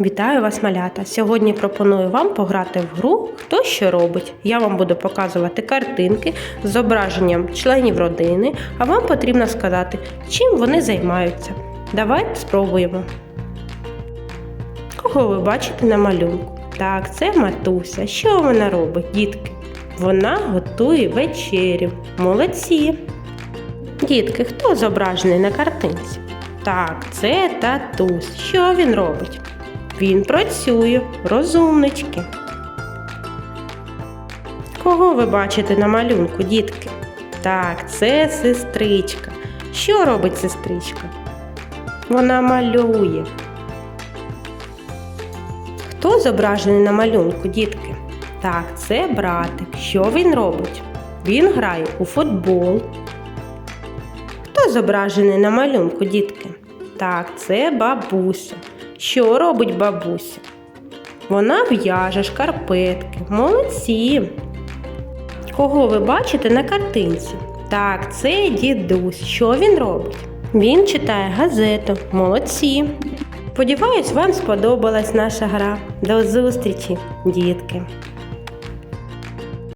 Вітаю вас, малята! Сьогодні пропоную вам пограти в гру Хто що робить. Я вам буду показувати картинки з зображенням членів родини, а вам потрібно сказати, чим вони займаються. Давайте спробуємо. Кого ви бачите на малюнку? Так, це матуся. Що вона робить, дітки? Вона готує вечерю. Молодці. Дітки, хто зображений на картинці? Так, це татусь. Що він робить? Він працює, розумнички. Кого ви бачите на малюнку, дітки? Так, це сестричка. Що робить сестричка? Вона малює. Хто зображений на малюнку, дітки? Так, це братик. Що він робить? Він грає у футбол. Хто зображений на малюнку, дітки? Так, це бабуся. Що робить бабуся? Вона в'яже шкарпетки. Молодці. Кого ви бачите на картинці? Так, це дідусь. Що він робить? Він читає газету. Молодці. Сподіваюсь, вам сподобалась наша гра. До зустрічі, дітки!